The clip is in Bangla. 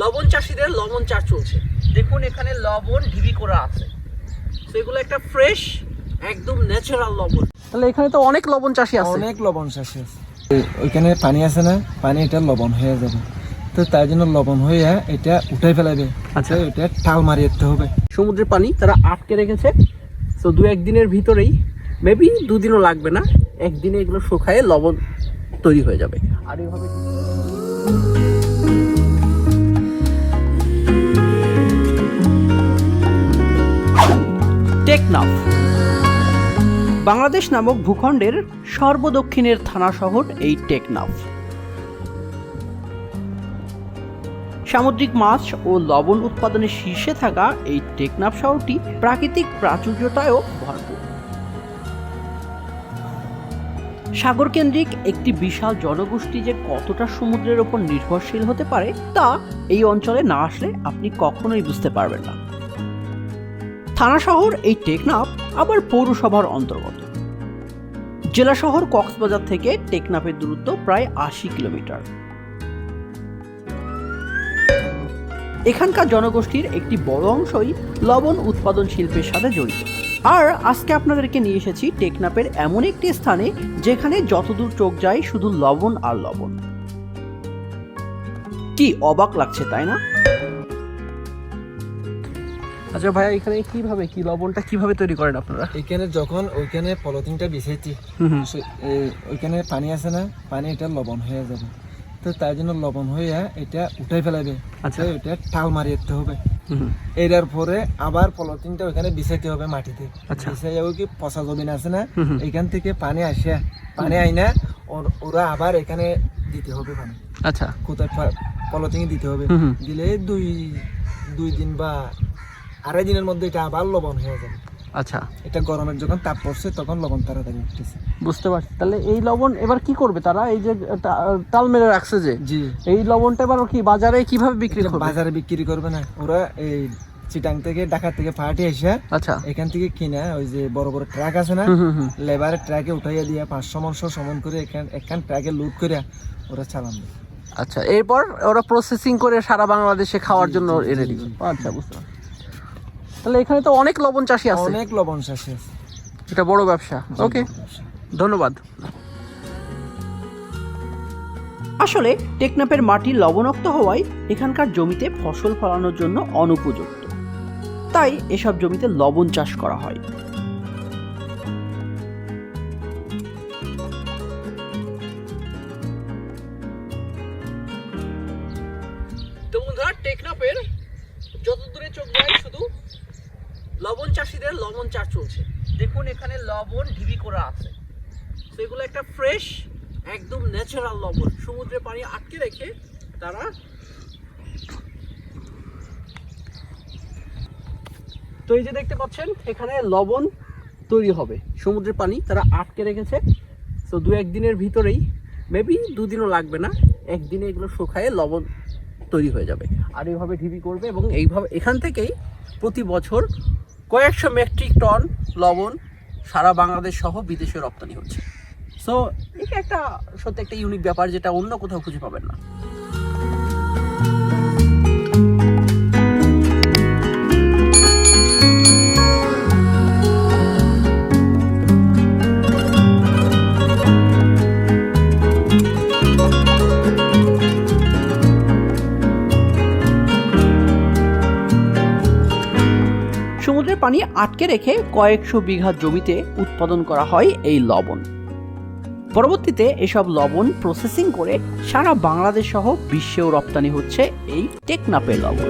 লবণ চাষিদের লবণ চাষ চলছে। দেখুন এখানে লবণ ঢিবি করা আছে। তো এগুলো একটা ফ্রেশ একদম ন্যাচারাল লবণ। তাহলে এখানে তো অনেক লবণ চাষি আছে। অনেক লবণ চাষি আছে। ওইখানে পানি আছে না পানি এটা লবণ হয়ে যাবে। তো তাই জন্য লবণ হয়ে এটা উঠাই ফেলাবে আচ্ছা। এটা টাল মারিয়ে দিতে হবে। সমুদ্রের পানি তারা আটকে রেখেছে। তো দু একদিনের ভিতরেই মেবি দুদিনও লাগবে না একদিনে এগুলো শুকায়ে লবণ তৈরি হয়ে যাবে। আর এইভাবে টেকনাফ। বাংলাদেশ নামক ভূখণ্ডের সর্বদক্ষিণের থানা শহর এই টেকনাফ। সামুদ্রিক মাছ ও লবণ উৎপাদনের শীর্ষে থাকা এই টেকনাফ শহরটি প্রাকৃতিক প্রাচুর্যতায়ও ভরপুর। সাগরকেন্দ্রিক একটি বিশাল জনগোষ্ঠী যে কতটা সমুদ্রের ওপর নির্ভরশীল হতে পারে তা এই অঞ্চলে না আসলে আপনি কখনোই বুঝতে পারবেন না। থানা শহর এই টেকনাফ, আবার পৌরসভার অন্তর্গত। জেলা শহর কক্সবাজার থেকে টেকনাফের দূরত্ব প্রায় আশি কিলোমিটার। এখানকার জনগোষ্ঠীর একটি বড় অংশই লবণ উৎপাদন শিল্পের সাথে জড়িত। আর আজকে আপনাদেরকে নিয়ে এসেছি টেকনাপের এমন একটি স্থানে, যেখানে যতদূর চোখ যায় শুধু লবণ আর লবণ। কি অবাক লাগছে, তাই না? আচ্ছা ভাইয়া এখানে কীভাবে কি লবণটা কীভাবে তৈরি করেন আপনারা? এখানে যখন ওইখানে পলিথিনটা বিছাইছি ওইখানে পানি আছে না পানি এটা লবণ হয়ে যাবে। তো তাই জন্য লবণ হয়ে এটা উঠাই ফেলাবে আচ্ছা। এটা টাল মারিয়ে হবে। এটার পরে আবার পলিথিনটা ওখানে বিছাইতে হবে মাটিতে। আচ্ছা। বিছাই ওই কি পচা জমিন আছে না। এখান থেকে পানি আসে পানি আইনা ওর- আবার এখানে দিতে হবে পানি। আচ্ছা। কোথায় পলিথিনে দিতে হবে। দিলে দুই দুই দিন বা আড়াই দিনের মধ্যে এটা আবার লবণ হয়ে যাবে। আচ্ছা। এটা গরমের যখন তাপ পড়ছে তখন লবণ তাড়াতাড়ি উঠতেছে। বুঝতে পারছি। তাহলে এই লবণ এবার কি করবে তারা? এই যে তাল মেরে রাখছে যে জি। এই লবণটা এবার কি বাজারে কীভাবে বিক্রি করবে? বাজারে বিক্রি করবে না। ওরা এই চিটাং থেকে ঢাকা থেকে এসে আচ্ছা। এখান থেকে কিনা ওই যে বড় বড় ট্রাক আছে না লেবারের ট্রাকে উঠাইয়া দিয়া পাঁচশো মন সমান করে এখান এখান ট্রাকে লুট করে ওরা চালান দেয়। আচ্ছা এরপর ওরা প্রসেসিং করে সারা বাংলাদেশে খাওয়ার জন্য এনে দিবে। আচ্ছা বুঝতে পারছি। তাহলে এখানে তো অনেক লবণ চাষি আছে। অনেক লবণ চাষি আছে। এটা বড় ব্যবসা। ওকে ধন্যবাদ। আসলে টেকনাপের মাটি লবণাক্ত হওয়ায় এখানকার জমিতে ফসল ফলানোর জন্য অনুপযুক্ত। তাই এসব জমিতে লবণ চাষ করা হয়। তো বন্ধুরা টেকনাপের যত দূরে চোখ যায় শুধু লবণ চাষিদের লবণ চাষ চলছে। দেখুন এখানে লবণ ঢিবি করা আছে। তো এগুলো একটা ফ্রেশ একদম ন্যাচারাল লবণ। সমুদ্রের পানি আটকে রেখে তারা তো এই যে দেখতে পাচ্ছেন, এখানে লবণ তৈরি হবে। সমুদ্রের পানি তারা আটকে রেখেছে। তো দু একদিনের ভিতরেই মেবি দুদিনও লাগবে না, একদিনে এগুলো শুকায়ে লবণ তৈরি হয়ে যাবে। আর এইভাবে ঢিবি করবে এবং এইভাবে এখান থেকেই প্রতি বছর কয়েকশো মেট্রিক টন লবণ সারা বাংলাদেশ সহ বিদেশে রপ্তানি হচ্ছে। সো এটা একটা সত্যি একটা ইউনিক ব্যাপার যেটা অন্য কোথাও খুঁজে পাবেন না। পানি আটকে রেখে কয়েকশো বিঘা জমিতে উৎপাদন করা হয় এই লবণ। পরবর্তীতে এসব লবণ প্রসেসিং করে সারা বাংলাদেশ সহ বিশ্বেও রপ্তানি হচ্ছে এই টেকনাপের লবণ।